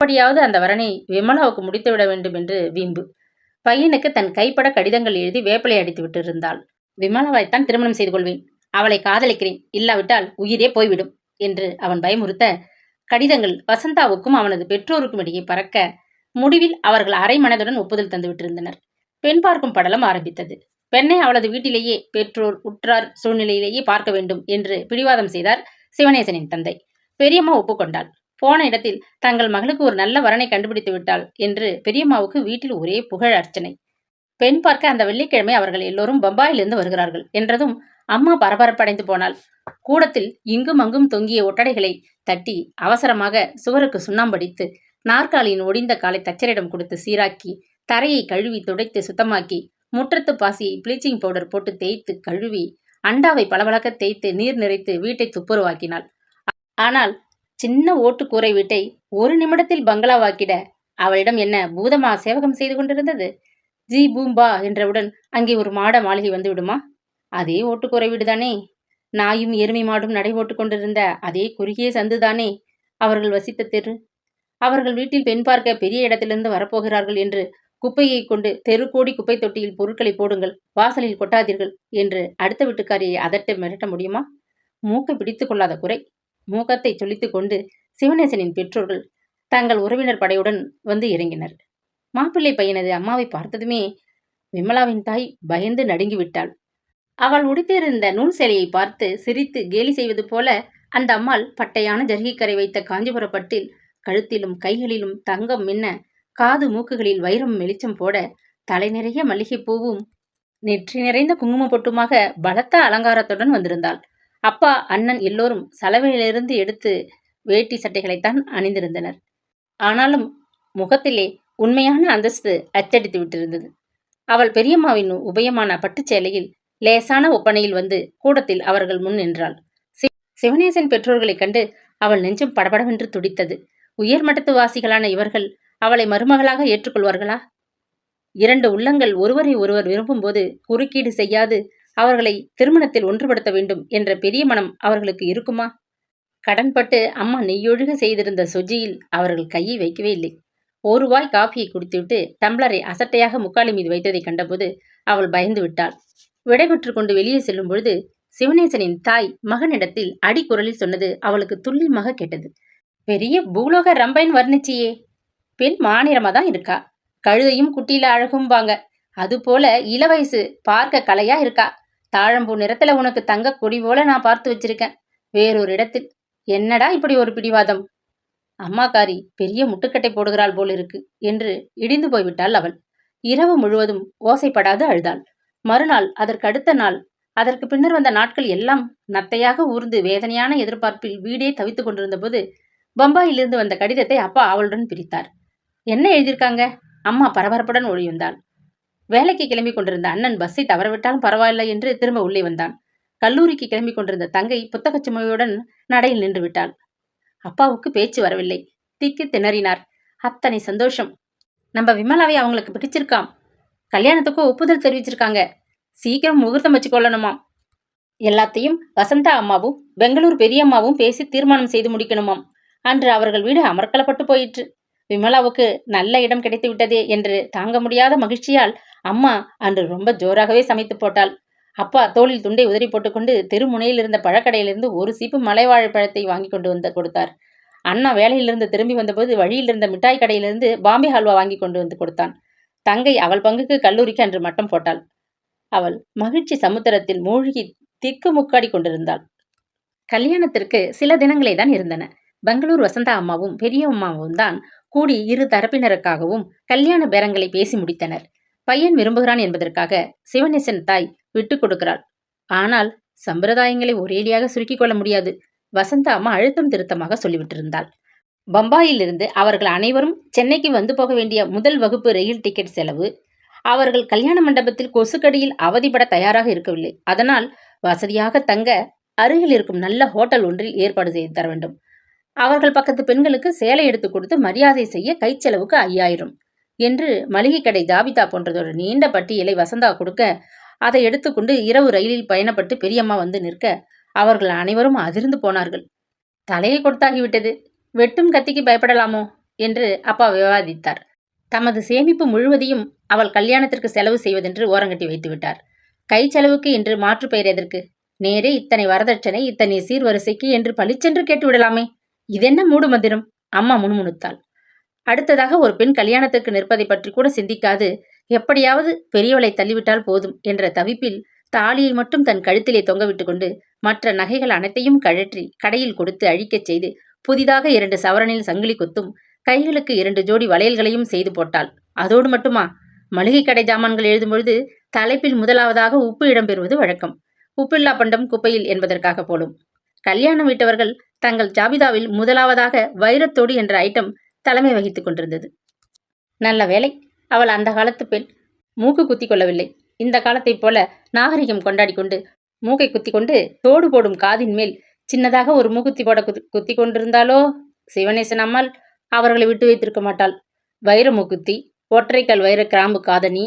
அப்படியாவது அந்த வரனை விமலாவுக்கு முடித்து விட வேண்டும் என்று வீம்பு. பையனுக்கு தன் கைப்பட கடிதங்கள் எழுதி வேப்பிலை அடித்து விட்டிருந்தாள். விமலாவைத்தான் திருமணம் செய்து கொள்வேன். அவளை காதலிக்கிறேன். இல்லாவிட்டால் உயிரே போய்விடும் என்று அவன் பயமுறுத்த கடிதங்கள் வசந்தாவுக்கும் அவனது பெற்றோருக்கும் இடையே பறக்க முடிவில் அவர்கள் அரை மனதுடன் ஒப்புதல் தந்து விட்டிருந்தனர். பெண் பார்க்கும் படலம் ஆரம்பித்தது. பெண்ணை அவளது வீட்டிலேயே பெற்றோர் உற்றார் சூழ்நிலையிலேயே பார்க்க வேண்டும் என்று பிடிவாதம் செய்தார் சிவனேசனின் தந்தை. பெரியம்மா ஒப்புக்கொண்டாள். போன இடத்தில் தங்கள் மகளுக்கு ஒரு நல்ல வரனை கண்டுபிடித்து விட்டாள் என்று பெரியம்மாவுக்கு வீட்டில் ஒரே புகழ் அர்ச்சனை. பெண் பார்க்க அந்த வெள்ளிக்கிழமை அவர்கள் எல்லோரும் பம்பாயிலிருந்து வருகிறார்கள் என்றதும் அம்மா பரபரப்படைந்து போனாள். கூடத்தில் இங்கும் அங்கும் தொங்கிய ஒட்டடைகளை தட்டி அவசரமாக சுவருக்கு சுண்ணாம்படித்து நாற்காலியின் ஒடிந்த காலை தச்சரிடம் கொடுத்து சீராக்கி தரையை கழுவி துடைத்து சுத்தமாக்கி முற்றத்து பாசியை ப்ளீச்சிங் பவுடர் போட்டு தேய்த்து கழுவி அண்டாவை பளபளக்க தேய்த்து நீர் நிறைத்து வீட்டை துப்புரவாக்கினாள். ஆனால் சின்ன ஓட்டுக்கூரை வீட்டை ஒரு நிமிடத்தில் பங்களாவாக்கிட அவளிடம் என்ன பூதமா சேவகம் செய்து கொண்டிருந்தது? ஜி பூம்பா என்றவுடன் அங்கே ஒரு மாட மாளிகை வந்து விடுமா அதே ஓட்டுக்கூரை வீடுதானே. நாயும் எருமை மாடும் நடைபோட்டுக் கொண்டிருந்த அதே குறுகிய சந்துதானே அவர்கள் வசித்த தெரு. அவர்கள் வீட்டில் பெண் பார்க்க பெரிய இடத்திலிருந்து வரப்போகிறார்கள் என்று குப்பையை கொண்டு தெரு கோடி குப்பை தொட்டியில் பொருட்களை போடுங்கள் வாசலில் கொட்டாதீர்கள் என்று அடுத்த வீட்டுக்காரியை அதட்ட மிரட்ட முடியுமா? மூக்கை பிடித்துக் கொள்ளாத குறை. மோகத்தை சொல்லித்துக் கொண்டு சிவநேசனின் பெற்றோர்கள் தங்கள் உறவினர் படையுடன் வந்து இறங்கினர். மாப்பிள்ளை பையனது அம்மாவை பார்த்ததுமே விமலாவின் தாய் பயந்து நடுங்கிவிட்டாள். அவள் உடுத்தியிருந்த நூல் சேலையை பார்த்து சிரித்து கேலி செய்வது போல அந்த அம்மாள் பட்டையான ஜர்கிக்கரை வைத்த காஞ்சிபுரப்பட்டில் கழுத்திலும் கைகளிலும் தங்கம் மின்ன காது மூக்குகளில் வைரம் வெளிச்சம் போட தலை நிறைய மல்லிகைப்பூவும் நெற்றி நிறைந்த குங்கும பொட்டுமாக பலத்த அலங்காரத்துடன் வந்திருந்தாள். அப்பா அண்ணன் எல்லோரும் சலவையிலிருந்து எடுத்து வேட்டி சட்டைகளைத்தான் அணிந்திருந்தனர். ஆனாலும் முகத்திலே உண்மையான அந்தஸ்து அச்சடித்து விட்டிருந்தது. அவள் பெரியம்மாவின் உபயமான பட்டுச் சேலையில் லேசான ஒப்பனையில் வந்து கூடத்தில் அவர்கள் முன் நின்றாள். சி- பெற்றோர்களைக் கண்டு அவள் நெஞ்சம் படபடவென்று துடித்தது. உயர்மட்டத்து வாசிகளான இவர்கள் அவளை மருமகளாக ஏற்றுக்கொள்வார்களா? இரண்டு உள்ளங்கள் ஒருவரை ஒருவர் விரும்பும்போது குறுக்கீடு செய்யாது அவர்களை திருமணத்தில் ஒன்றுபடுத்த வேண்டும் என்ற பெரிய மனம் அவர்களுக்கு இருக்குமா? கடன்பட்டு அம்மா நெய்யொழுக செய்திருந்த சொஜியில் அவர்கள் கையை வைக்கவே இல்லை. ஒரு வாய் காஃபியை குடித்துவிட்டு டம்ளரை அசட்டையாக முக்காலி மீது வைத்ததை கண்டபோது அவள் பயந்து விட்டாள். விடைபெற்று கொண்டு வெளியே செல்லும் பொழுது சிவனேசனின் தாய் மகனிடத்தில் அடிக்குரலில் சொன்னது அவளுக்கு துல்லியமாக கேட்டது. பெரிய பூலோக ரம்பைன் வர்ணிச்சியே! பெண் மாநிறமா தான் இருக்கா? கழுதையும் குட்டியில அழகும்பாங்க. அதுபோல இளவயசு பார்க்க கலையா இருக்கா? தாழம்பூ நிறத்துல உனக்கு தங்க கொடி போல நான் பார்த்து வச்சிருக்கேன். வேறொரு இடத்தில். என்னடா இப்படி ஒரு பிடிவாதம்? அம்மாக்காரி பெரிய முட்டுக்கட்டை போடுகிறாள் போல் இருக்கு என்று இடிந்து போய்விட்டாள் அவள். இரவு முழுவதும் ஓசைப்படாது அழுதாள். மறுநாள் அதற்கு அடுத்த நாள் அதற்கு பின்னர் வந்த நாட்கள் எல்லாம் நத்தையாக ஊர்ந்து வேதனையான எதிர்பார்ப்பில் வீடே தவித்துக் கொண்டிருந்த போது பம்பாயிலிருந்து வந்த கடிதத்தை அப்பா அவளுடன் பிரித்தார். என்ன எழுதியிருக்காங்க? அம்மா பரபரப்புடன் ஒழியுந்தாள் வேலைக்கு கிளம்பி கொண்டிருந்த அண்ணன் பஸ்ஸை தவறவிட்டாலும் பரவாயில்லை என்று திரும்ப உள்ளே வந்தான். கல்லூரிக்கு கிளம்பி கொண்டிருந்த தங்கை புத்தகச் சுமையுடன் நடையில் நின்று விட்டாள். அப்பாவுக்கு பேச்சு வரவில்லை. திக்கி திணறினார். அத்தனை சந்தோஷம். நம்ம விமலாவை அவங்களுக்கு பிடிச்சிருக்காம். கல்யாணத்துக்கும் ஒப்புதல் தெரிவிச்சிருக்காங்க. சீக்கிரம் முகூர்த்தம் வச்சுக்கொள்ளணுமாம். எல்லாத்தையும் வசந்தா அம்மாவும் பெங்களூர் பெரியம்மாவும் பேசி தீர்மானம் செய்து முடிக்கணுமாம். அன்று அவர்கள் வீடு அமர்க்கலப்பட்டு போயிற்று. விமலாவுக்கு நல்ல இடம் கிடைத்து விட்டதே என்று தாங்க முடியாத மகிழ்ச்சியால் அம்மா அன்று ரொம்ப ஜோராகவே சமைத்து போட்டாள். அப்பா தோளில் துண்டை உதறி போட்டுக்கொண்டு திருமுனையில் இருந்த பழக்கடையிலிருந்து ஒரு சீப்பு மலைவாழைப்பழத்தை வாங்கி கொண்டு வந்து கொடுத்தார். அண்ணா வேலையிலிருந்து திரும்பி வந்தபோது வழியில் இருந்த மிட்டாய் கடையிலிருந்து பாம்பே ஹல்வா வாங்கி கொண்டு வந்து கொடுத்தான். தங்கை அவள் பங்குக்கு கல்லூரிக்கு அன்று மட்டம் போட்டாள். அவள் மகிழ்ச்சி சமுத்திரத்தில் மூழ்கி திக்கு முக்காடி கொண்டிருந்தாள். கல்யாணத்திற்கு சில தினங்களே தான் இருந்தன. பெங்களூர் வசந்தா அம்மாவும் பெரிய அம்மாவும் தான் கூடி இரு தரப்பினருக்காகவும் கல்யாண பேரங்களை பேசி முடித்தனர். பையன் விரும்புகிறான் என்பதற்காக சிவநேசன் தாய் விட்டு கொடுக்கிறாள். ஆனால் சம்பிரதாயங்களை ஒரேடியாக சுருக்கிக் கொள்ள முடியாது. வசந்தா அம்மா அழுத்தம் திருத்தமாக சொல்லிவிட்டிருந்தாள். பம்பாயிலிருந்து அவர்கள் அனைவரும் சென்னைக்கு வந்து போக வேண்டிய முதல் வகுப்பு ரயில் டிக்கெட் செலவு அவர்கள் கல்யாண மண்டபத்தில் கொசுக்கடியில் அவதிப்பட தயாராக இருக்கவில்லை. அதனால் வசதியாக தங்க அருகில் இருக்கும் நல்ல ஹோட்டல் ஒன்றில் ஏற்பாடு செய்து தர வேண்டும். அவர்கள் பக்கத்து பெண்களுக்கு சேலை எடுத்து கொடுத்து மரியாதை செய்ய கைச்செலவுக்கு ஐயாயிரம் என்று மளிகை கடை ஜாபிதா போன்றதொரு நீண்ட பட்டியலை வசந்தா கொடுக்க அதை எடுத்துக்கொண்டு இரவு ரயிலில் பயணப்பட்டு பெரியம்மா வந்து நிற்க அவர்கள் அனைவரும் அதிர்ந்து போனார்கள். தலையை கொடுத்தாகிவிட்டது. வெட்டும் கத்திக்கு பயப்படலாமோ? என்று அப்பா விவாதித்தார். தமது சேமிப்பு முழுவதையும் அவள் கல்யாணத்திற்கு செலவு செய்வதென்று ஓரங்கட்டி வைத்து விட்டார் கை செலவுக்கு என்று மாற்று பெயர் எதற்கு? நேரே இத்தனை வரதட்சணை இத்தனை சீர்வரிசைக்கு என்று பளிச்சென்று கேட்டுவிடலாமே? இதென்ன மூடு மந்திரம்? அம்மா முணுமுணுத்தாள். அடுத்ததாக ஒரு பெண் கல்யாணத்திற்கு நிற்பதை பற்றி கூட சிந்திக்காது. எப்படியாவது பெரியவளை தள்ளிவிட்டால் போதும் என்ற தவிப்பில் தாலியை மட்டும் தன் கழுத்திலே தொங்கவிட்டு கொண்டு மற்ற நகைகள் அனைத்தையும் கழற்றி கடையில் கொடுத்து அழிக்கச் செய்து புதிதாக இரண்டு சவரனில் சங்கிலி கொத்தும் கைகளுக்கு இரண்டு ஜோடி வளையல்களையும் செய்து போட்டாள். அதோடு மட்டுமா? மளிகை கடை ஜாமான்கள் எழுதும்பொழுது தலைப்பில் முதலாவதாக உப்பு இடம்பெறுவது வழக்கம். உப்பில்லா பண்டம் குப்பையில் என்பதற்காக போலும். கல்யாணம் வீட்டவர்கள் தங்கள் ஜாபிதாவில் முதலாவதாக வைரத்தோடு என்ற ஐட்டம் தலைமை வகித்துக் கொண்டிருந்தது. நல்ல வேலை அவள் அந்த காலத்து பெண் மூக்கு குத்தி கொள்ளவில்லை. இந்த காலத்தைப் போல நாகரிகம் கொண்டாடி கொண்டு மூக்கை குத்தி கொண்டு தோடு போடும் காதின் மேல் சின்னதாக ஒரு மூக்குத்தி போட குத்தி குத்தி கொண்டிருந்தாலோ? சிவனேசன் அம்மாள் அவர்களை விட்டு வைத்திருக்க மாட்டாள். வைர மூக்குத்தி ஒற்றைக்கல் வைர கிராம்பு காதணி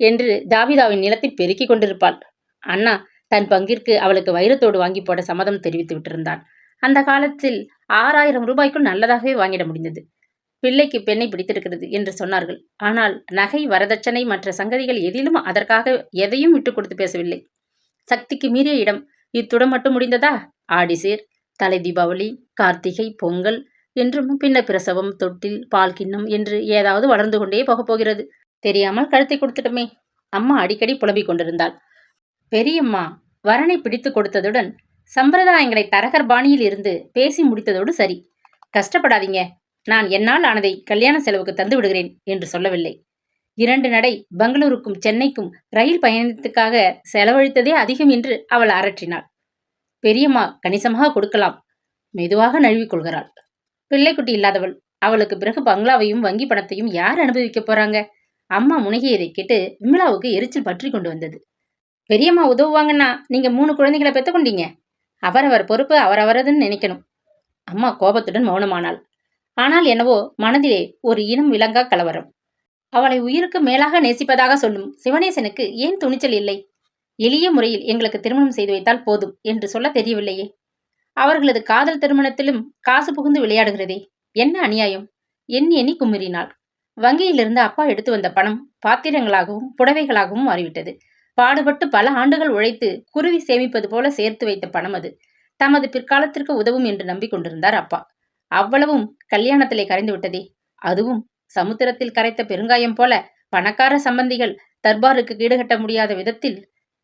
என்று ஜாபிதாவின் நிலத்தை பெருக்கிக் கொண்டிருப்பாள். அண்ணா தன் பங்கிற்கு அவளுக்கு வைரத்தோடு வாங்கி போட சம்மதம் தெரிவித்து விட்டிருந்தான். அந்த காலத்தில் ஆறாயிரம் ரூபாய்க்குள் நல்லதாகவே வாங்கிட முடிந்தது. பிள்ளைக்கு பெண்ணை பிடித்திருக்கிறது என்று சொன்னார்கள். ஆனால் நகை வரதட்சணை மற்ற சங்கதிகள் எதிலும் அதற்காக எதையும் விட்டு கொடுத்து பேசவில்லை. சக்திக்கு மீறிய இடம் இத்துடன் மட்டும் முடிந்ததா? ஆடிசேர் தலை தீபாவளி கார்த்திகை பொங்கல் என்றும் பின்ன பிரசவம் தொட்டில் பால் கிண்ணம் என்று ஏதாவது வளர்ந்து கொண்டே போகப் போகிறது. தெரியாமல் கழுத்தை கொடுத்துட்டோமே. அம்மா அடிக்கடி புலம்பிக் கொண்டிருந்தாள். பெரியம்மா வரனை பிடித்து கொடுத்ததுடன் சம்பிரதாயங்களை தரகர் பாணியில் இருந்து பேசி முடித்ததோடு சரி. கஷ்டப்படாதீங்க. நான் என்னால் ஆனதை கல்யாண செலவுக்கு தந்து விடுகிறேன் என்று சொல்லவில்லை. இரண்டு நடை பெங்களூருக்கும் சென்னைக்கும் ரயில் பயணத்துக்காக செலவழித்ததே அதிகம் என்று அவள் அரற்றினாள். பெரியம்மா கணிசமாக கொடுக்கலாம். மெதுவாக நழுவிக் கொள்கிறாள். பிள்ளைக்குட்டி இல்லாதவள். அவளுக்கு பிறகு பங்களாவையும் வங்கி பணத்தையும் யார் அனுபவிக்க போறாங்க? அம்மா முனகியதை கேட்டு விமலாவுக்கு எரிச்சல் பற்றி கொண்டு வந்தது. பெரியம்மா உதவுவாங்கன்னா நீங்க மூணு குழந்தைகளை பெற்றுக்கொண்டீங்க. அவரவர் பொறுப்பு அவரவரதுன்னு நினைக்கணும். அம்மா கோபத்துடன் மௌனமானாள். ஆனால் என்னவோ மனதிலே ஒரு இனம் விலங்கா கலவரம். அவளை உயிருக்கு மேலாக நேசிப்பதாக சொல்லும் சிவனேசனுக்கு ஏன் துணிச்சல் இல்லை? எளிய முறையில் எங்களுக்கு திருமணம் செய்து வைத்தால் போதும் என்று சொல்ல தெரியவில்லையே. அவர்களது காதல் திருமணத்திலும் காசு புகுந்து விளையாடுகிறதே. என்ன அநியாயம்? எண்ணி எண்ணி குமுறினாள். வங்கியிலிருந்து அப்பா எடுத்து வந்த பணம் பாத்திரங்களாகவும் புடவைகளாகவும் மாறிவிட்டது. பாடுபட்டு பல ஆண்டுகள் உழைத்து குருவி சேமிப்பது போல சேர்த்து வைத்த பணம் அது. தமது பிற்காலத்திற்கு உதவும் என்று நம்பிக்கொண்டிருந்தார் அப்பா. அவ்வளவும் கல்யாணத்திலே கரைந்து விட்டதே. அதுவும் சமுத்திரத்தில் கரைத்த பெருங்காயம் போல பணக்கார சம்பந்திகள் தர்பாருக்கு கீடுகட்ட முடியாத விதத்தில்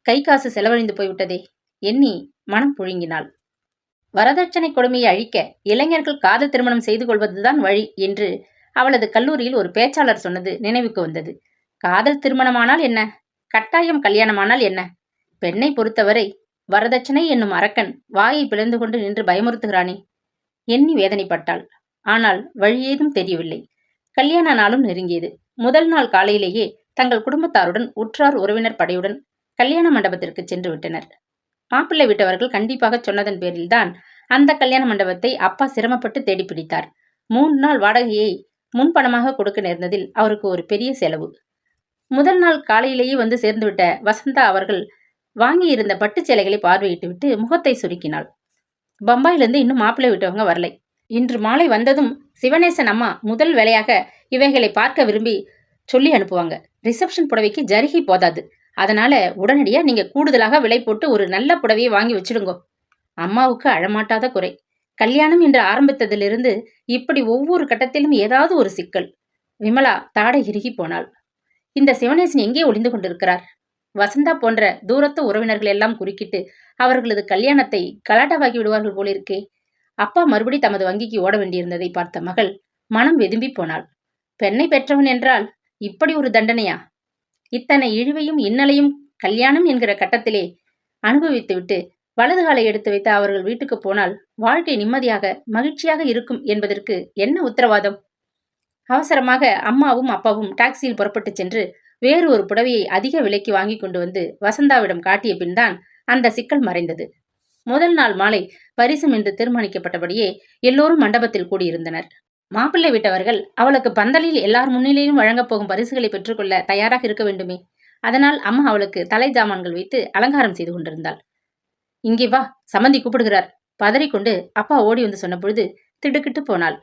கை காசு செலவழிந்து போய்விட்டதே. எண்ணி மனம் புழுங்கினாள். வரதட்சணை கொடுமையை அழிக்க இளைஞர்கள் காதல் திருமணம் செய்து கொள்வதுதான் வழி என்று அவளது கல்லூரியில் ஒரு பேச்சாளர் சொன்னது நினைவுக்கு வந்தது. காதல் திருமணமானால் என்ன? கட்டாயம் கல்யாணமானால் என்ன? பெண்ணை பொறுத்தவரை வரதட்சணை என்னும் அரக்கன் வாயை பிளந்து கொண்டு நின்று பயமுறுத்துகிறானே? எண்ணி வேதனைப்பட்டாள். ஆனால் வழி ஏதும் தெரியவில்லை. கல்யாண நாளும் நெருங்கியது. முதல் நாள் காலையிலேயே தங்கள் குடும்பத்தாருடன் உற்றார் உறவினர் படையுடன் கல்யாண மண்டபத்திற்கு சென்று விட்டனர். மாப்பிள்ளை விட்டவர்கள் கண்டிப்பாக சொன்னதன் பேரில்தான் அந்த கல்யாண மண்டபத்தை அப்பா சிரமப்பட்டு தேடி பிடித்தார். மூன்று நாள் வாடகையை முன்பணமாக கொடுக்க நேர்ந்ததில் அவருக்கு ஒரு பெரிய செலவு. முதல் நாள் காலையிலேயே வந்து சேர்ந்துவிட்ட வசந்தா அவர்கள் வாங்கியிருந்த பட்டுச் சேலைகளை பார்வையிட்டு விட்டு முகத்தை சுருக்கினாள். பம்பாயிலிருந்து இன்னும் மாப்பிள்ளை விட்டவங்க வரலை. இன்று மாலை வந்ததும் சிவனேசன் அம்மா முதல் வேலையாக இவைகளை பார்க்க விரும்பி சொல்லி அனுப்புவாங்க. ரிசப்ஷன் புடவைக்கு ஜருகி போதாது. அதனால உடனடியாக நீங்க கூடுதலாக விலை போட்டு ஒரு நல்ல புடவையை வாங்கி வச்சிடுங்கோ. அம்மாவுக்கு அழமாட்டாத குறை. கல்யாணம் என்று ஆரம்பித்ததிலிருந்து இப்படி ஒவ்வொரு கட்டத்திலும் ஏதாவது ஒரு சிக்கல். விமலா தாடை இறுகி போனாள். இந்த சிவனேசன் எங்கே ஒளிந்து கொண்டிருக்கிறார்? வசந்தா போன்ற தூரத்து உறவினர்கள் எல்லாம் குறுக்கிட்டு அவர்களது கல்யாணத்தை கலாட்டாவாக்கி விடுவார்கள் போலிருக்கே அப்பா மறுபடி தமது வங்கிக்கு ஓட வேண்டியிருந்ததை பார்த்த மகள் மனம் வெதும்பி போனாள். பெண்ணை பெற்றவன் என்றால் இப்படி ஒரு தண்டனையா? இத்தனை இழிவையும் இன்னலையும் கல்யாணம் என்கிற கட்டத்திலே அனுபவித்துவிட்டு வலது காலை எடுத்து வைத்து அவர்கள் வீட்டுக்கு போனால் வாழ்க்கை நிம்மதியாக மகிழ்ச்சியாக இருக்கும் என்பதற்கு என்ன உத்தரவாதம்? அவசரமாக அம்மாவும் அப்பாவும் டாக்ஸியில் புறப்பட்டு சென்று வேறு ஒரு புடவையை அதிக விலைக்கு வாங்கி கொண்டு வந்து வசந்தாவிடம் காட்டிய பின்தான் அந்த சிக்கல் மறைந்தது. முதல் நாள் மாலை பரிசும் என்று தீர்மானிக்கப்பட்டபடியே எல்லோரும் மண்டபத்தில் கூடியிருந்தனர். மாப்பிள்ளை விட்டவர்கள் அவளுக்கு பந்தலில் எல்லார் முன்னிலையும் வழங்கப் போகும் பரிசுகளை பெற்றுக்கொள்ள தயாராக இருக்க வேண்டுமே. அதனால் அம்மா அவளுக்கு தலை ஜாமான்கள் வைத்து அலங்காரம் செய்து கொண்டிருந்தாள். இங்கே வா சமந்தி கூப்பிடுகிறார். பதறிக்கொண்டு அப்பா ஓடி வந்து சொன்ன பொழுது திடுக்கிட்டு போனாள்.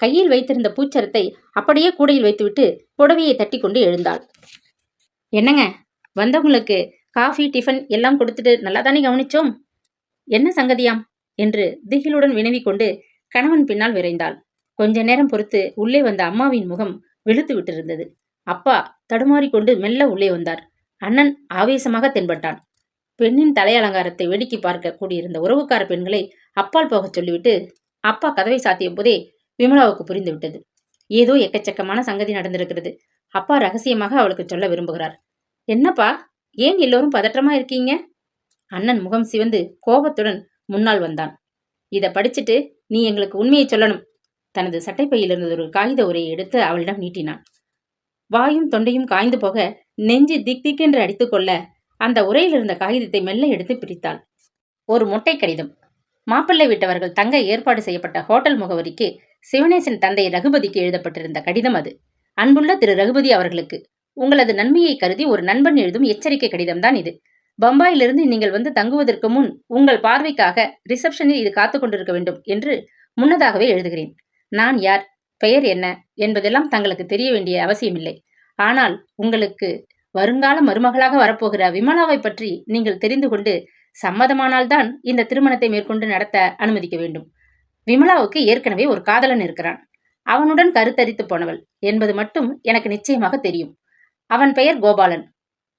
கையில் வைத்திருந்த பூச்சரத்தை அப்படியே கூடையில் வைத்துவிட்டு புடவையை தட்டி கொண்டு எழுந்தாள். என்னங்க? வந்தவங்களுக்கு காஃபி டிஃபன் எல்லாம் கொடுத்துட்டு நல்லா தானே கவனிச்சோம்? என்ன சங்கதியாம்? என்று திகிலுடன் வினவி கொண்டு கணவன் பின்னால் விரைந்தாள். கொஞ்ச நேரம் பொறுத்து உள்ளே வந்த அம்மாவின் முகம் வெளுத்து விட்டிருந்தது. அப்பா தடுமாறிக்கொண்டு மெல்ல உள்ளே வந்தார். அண்ணன் ஆவேசமாக தென்பட்டான். பெண்ணின் தலையலங்காரத்தை வேடிக்கை பார்க்க கூடியிருந்த உறவுக்கார பெண்களை அப்பால் போகச் சொல்லிவிட்டு அப்பா கதவை சாத்திய போதே விமலாவுக்கு புரிந்து விட்டது ஏதோ எக்கச்சக்கமான சங்கதி நடந்திருக்கிறது. அப்பா ரகசியமாக அவளுக்கு சொல்ல விரும்புகிறார். என்னப்பா ஏன் எல்லோரும் பதற்றமா இருக்கீங்க? அண்ணன் முகம் சிவந்து கோபத்துடன் முன்னால் வந்தான். இதை படிச்சுட்டு நீ எங்களுக்கு உண்மையை சொல்லணும். தனது சட்டைப்பையில் இருந்த ஒரு காகித உரையை எடுத்து அவளிடம் நீட்டினான். வாயும் தொண்டையும் காய்ந்து போக நெஞ்சு திக் திக்கென்று அடித்துக்கொள்ள அந்த உரையில் இருந்த காகிதத்தை மெல்ல எடுத்து பிரித்தாள் ஒரு மொட்டை கடிதம். மாப்பிள்ளை விட்டவர்கள் தங்க ஏற்பாடு செய்யப்பட்ட ஹோட்டல் முகவரிக்கு சிவனேசன் தந்தை ரகுபதிக்கு எழுதப்பட்டிருந்த கடிதம் அது. அன்புள்ள திரு ரகுபதி அவர்களுக்கு உங்களது நன்மையை கருதி ஒரு நண்பன் எழுதும் எச்சரிக்கை கடிதம்தான் இது. பம்பாயிலிருந்து நீங்கள் வந்து தங்குவதற்கு முன் உங்கள் பார்வைக்காக ரிசப்ஷனில் இது காத்து கொண்டிருக்க வேண்டும் என்று முன்னதாகவே எழுதுகிறேன். நான் யார்? பெயர் என்ன? என்பதெல்லாம் தங்களுக்கு தெரிய வேண்டிய அவசியமில்லை. ஆனால் உங்களுக்கு வருங்கால மருமகளாக வரப்போகிற விமலாவை பற்றி நீங்கள் தெரிந்து கொண்டு சம்மதமானால்தான் இந்த திருமணத்தை மேற்கொண்டு நடத்த அனுமதிக்க வேண்டும். விமலாவுக்கு ஏற்கனவே ஒரு காதலன் இருக்கிறான். அவனுடன் கருத்தரித்து போனவள் என்பது மட்டும் எனக்கு நிச்சயமாக தெரியும். அவன் பெயர் கோபாலன்.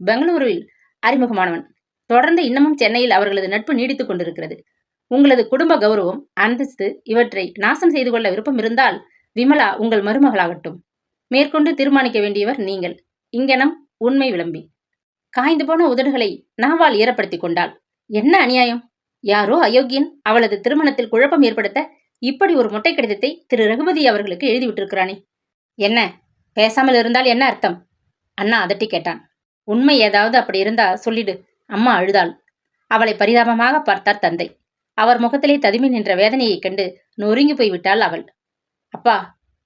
பெங்களூருவில் அறிமுகமானவன். தொடர்ந்து இன்னமும் சென்னையில் அவர்களது நட்பு நீடித்துக் கொண்டிருக்கிறது. உங்களது குடும்ப கௌரவம் அந்தஸ்து இவற்றை நாசம் செய்து கொள்ள விருப்பம் இருந்தால் விமலா உங்கள் மருமகளாகட்டும். மேற்கொண்டு தீர்மானிக்க வேண்டியவர் நீங்கள். இங்கனம் உண்மை விளம்பி. காய்ந்து போன உதடுகளை நாவால் ஏறப்படுத்திக் கொண்டாள். என்ன அநியாயம்? யாரோ அயோக்கியன் அவளது திருமணத்தில் குழப்பம் ஏற்படுத்த இப்படி ஒரு மொட்டை கடிதத்தை திரு. ரகுபதி அவர்களுக்கு எழுதிவிட்டிருக்கிறானே என்ன? பேசாமல் இருந்தால் என்ன அர்த்தம்? அண்ணா அதட்டி கேட்டான். உண்மை ஏதாவது அப்படி இருந்தா சொல்லிடு. அம்மா அழுதாள். அவளை பரிதாபமாக பார்த்தார் தந்தை. அவர் முகத்திலே ததுமி நின்ற வேதனையைக் கண்டு நொறுங்கி போய்விட்டாள் அவள். அப்பா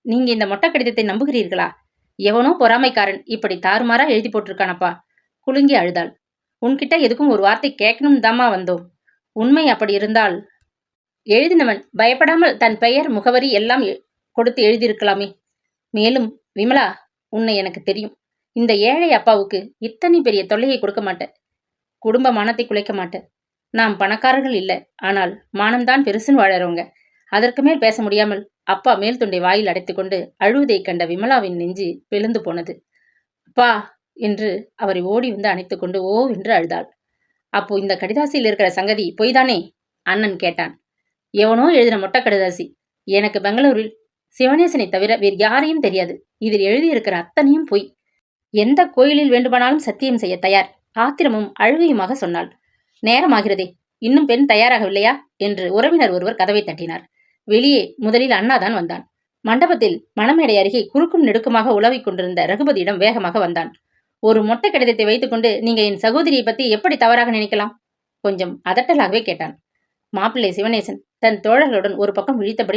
நீங்க இந்த மொட்டை கடிதத்தை நம்புகிறீர்களா? எவனோ பொறாமைக்காரன் இப்படி தாறுமாறா எழுதி போட்டிருக்கானப்பா. குலுங்கி அழுதாள். உன்கிட்ட எதுக்கும் ஒரு வார்த்தை கேட்கணும் தாமா வந்தோம். உண்மை அப்படி இருந்தால் எழுதினவன் பயப்படாமல் தன் பெயர் முகவரி எல்லாம் எ- கொடுத்து எழுதியிருக்கலாமே. மேலும் விமலா உன்னை எனக்கு தெரியும். இந்த ஏழை அப்பாவுக்கு இத்தனை பெரிய தொல்லையை கொடுக்க மாட்டேன். குடும்ப மானத்தை குலைக்க மாட்டேன். நாம் பணக்காரர்கள் இல்லை ஆனால் மானம்தான் பெருசுன்னு வாழறவங்க. அதற்கு மேல் பேச முடியாமல் அப்பா மேல் துண்டை வாயில் அடைத்துக்கொண்டு அழுவதைக் கண்ட விமலாவின் நெஞ்சு பெழுந்து போனது. அப்பா என்று அவரை ஓடி வந்து அணைத்துக்கொண்டு ஓ என்று அழுதாள். அப்போ இந்த கடிதாசியில் இருக்கிற சங்கதி பொய்தானே? அண்ணன் கேட்டான். எவனோ எழுதின மொட்டை கடிதாசி. எனக்கு பெங்களூரில் சிவனேசனை தவிர வேறு யாரையும் தெரியாது. இதில் எழுதியிருக்கிற அத்தனையும் பொய். எந்த கோயிலில் வேண்டுமானாலும் சத்தியம் செய்ய தயார். ஆத்திரமும் அழுகையுமாக சொன்னாள். நேரமாகிறதே. இன்னும் பெண் தயாராகவில்லையா? என்று உறவினர் ஒருவர் கதவை தட்டினார். வெளியே முதலில் அண்ணாதான் வந்தான். மண்டபத்தில் மணமேடை அருகே குறுக்கும் நெடுக்குமாக உலவிக் கொண்டிருந்த ரகுபதியிடம் வேகமாக வந்தான். ஒரு மொட்டை கடிதத்தை வைத்துக்கொண்டு நீங்க என் சகோதரியை பத்தி எப்படி தவறாக நினைக்கலாம்? கொஞ்சம் அதட்டலாகவே கேட்டான். மாப்பிள்ளை சிவனேசன் தன் தோழர்களுடன் ஒரு பக்கம் விழித்தபடி